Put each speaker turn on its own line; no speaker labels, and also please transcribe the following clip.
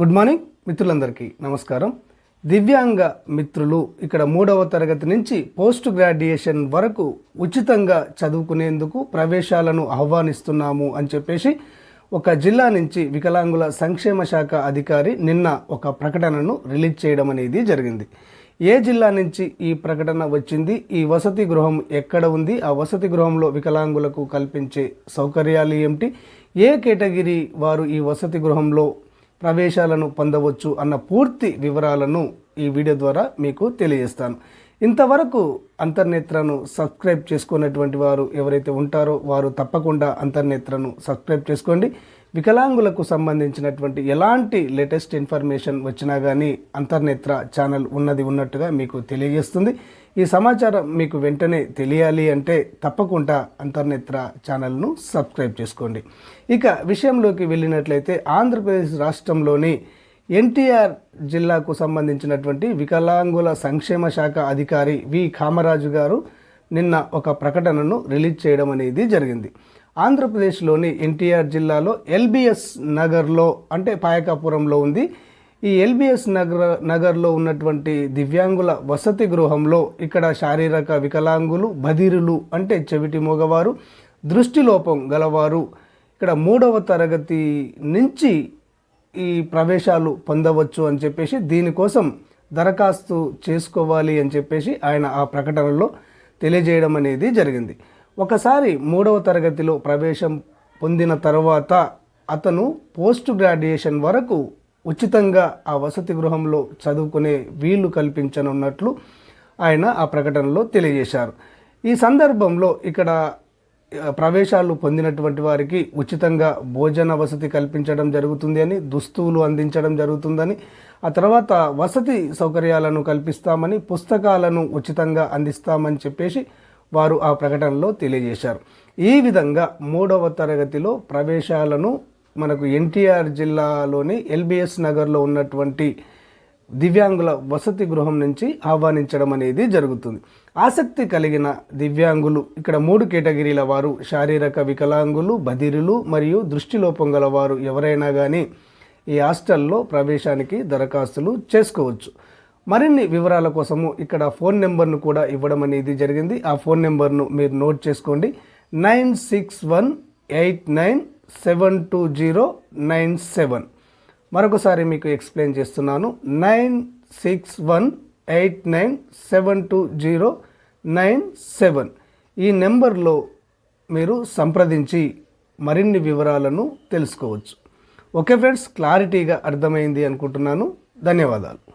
Good morning మిత్రులందరికీ. నమస్కారం. దివ్యాంగ మిత్రులు ఇక్కడ మూడవ తరగతి నుంచి పోస్ట్ గ్రాడ్యుయేషన్ వరకు ఉచితంగా చదువుకునేందుకు ప్రవేశాలను ఆహ్వానిస్తున్నాము అని చెప్పేసి ఒక జిల్లా నుంచి వికలాంగుల సంక్షేమ శాఖ అధికారి నిన్న ఒక ప్రకటనను రిలీజ్ చేయడం అనేది జరిగింది. ఏ జిల్లా నుంచి ఈ ప్రకటన వచ్చింది? ఈ వసతి గృహం ఎక్కడ ఉంది? ఆ వసతి గృహంలో వికలాంగులకు కల్పించే సౌకర్యాలు ఏమిటి? ఏ కేటగిరీ వారు ఈ వసతి గృహంలో ప్రవేశాలను పొందవచ్చు అన్న పూర్తి వివరాలను ఈ వీడియో ద్వారా మీకు తెలియజేస్తాను. ఇంతవరకు అంతర్నేత్రను సబ్స్క్రైబ్ చేసుకున్నటువంటి వారు ఎవరైతే ఉంటారో వారు తప్పకుండా అంతర్నేత్రను సబ్స్క్రైబ్ చేసుకోండి. వికలాంగులకు సంబంధించినటువంటి ఎలాంటి లేటెస్ట్ ఇన్ఫర్మేషన్ వచ్చినా కానీ అంతర్నేత్ర ఛానల్ ఉన్నది ఉన్నట్టుగా మీకు తెలియజేస్తుంది. ఈ సమాచారం మీకు వెంటనే తెలియాలి అంటే తప్పకుండా అంతర్నేత్ర ఛానల్ను సబ్స్క్రైబ్ చేసుకోండి. ఇక విషయంలోకి వెళ్ళినట్లయితే ఆంధ్రప్రదేశ్ రాష్ట్రంలోని ఎన్టీఆర్ జిల్లాకు సంబంధించినటువంటి వికలాంగుల సంక్షేమ శాఖ అధికారి వి. కామరాజు గారు నిన్న ఒక ప్రకటనను రిలీజ్ చేయడం అనేది జరిగింది. ఆంధ్రప్రదేశ్లోని ఎన్టీఆర్ జిల్లాలో ఎల్బిఎస్ నగర్లో అంటే పాయకాపురంలో ఉంది. ఈ ఎల్బిఎస్ నగర నగర్లో ఉన్నటువంటి దివ్యాంగుల వసతి గృహంలో ఇక్కడ శారీరక వికలాంగులు బదిరులు అంటే చెవిటి మగవారు దృష్టిలోపం గలవారు ఇక్కడ మూడవ తరగతి నుంచి ఈ ప్రవేశాలు పొందవచ్చు అని చెప్పేసి దీనికోసం దరఖాస్తు చేసుకోవాలి అని చెప్పేసి ఆయన ఆ ప్రకటనలో తెలియజేయడం అనేది జరిగింది. ఒకసారి మూడవ తరగతిలో ప్రవేశం పొందిన తర్వాత అతను పోస్ట్ గ్రాడ్యుయేషన్ వరకు ఉచితంగా ఆ వసతి గృహంలో చదువుకునే వీలు కల్పించనున్నట్లు ఆయన ఆ ప్రకటనలో తెలియజేశారు. ఈ సందర్భంలో ఇక్కడ ప్రవేశాలు పొందినటువంటి వారికి ఉచితంగా భోజన వసతి కల్పించడం జరుగుతుంది అని దుస్తువులు అందించడం జరుగుతుందని ఆ తర్వాత వసతి సౌకర్యాలను కల్పిస్తామని పుస్తకాలను ఉచితంగా అందిస్తామని చెప్పేసి వారు ఆ ప్రకటనలో తెలియజేశారు. ఈ విధంగా మూడవ తరగతిలో ప్రవేశాలను మనకు ఎన్టీఆర్ జిల్లాలోని ఎల్బిఎస్ నగర్లో ఉన్నటువంటి దివ్యాంగుల వసతి గృహం నుంచి ఆహ్వానించడం అనేది జరుగుతుంది. ఆసక్తి కలిగిన దివ్యాంగులు ఇక్కడ మూడు కేటగిరీల వారు శారీరక వికలాంగులు బదిరులు మరియు దృష్టిలోపం గల వారు ఎవరైనా కానీ ఈ హాస్టల్లో ప్రవేశానికి దరఖాస్తులు చేసుకోవచ్చు. మరిన్ని వివరాల కోసము ఇక్కడ ఫోన్ నెంబర్ను కూడా ఇవ్వడం అనేది జరిగింది. ఆ ఫోన్ నెంబర్ను మీరు నోట్ చేసుకోండి. Nine six one eight nine seven two zero nine seven. మరొకసారి మీకు ఎక్స్ప్లెయిన్ చేస్తున్నాను. Nine six one eight nine seven two zero nine seven. ఈ నెంబర్లో మీరు సంప్రదించి మరిన్ని వివరాలను తెలుసుకోవచ్చు. ఓకే ఫ్రెండ్స్ క్లారిటీగా అర్థమైంది అనుకుంటున్నాను. ధన్యవాదాలు.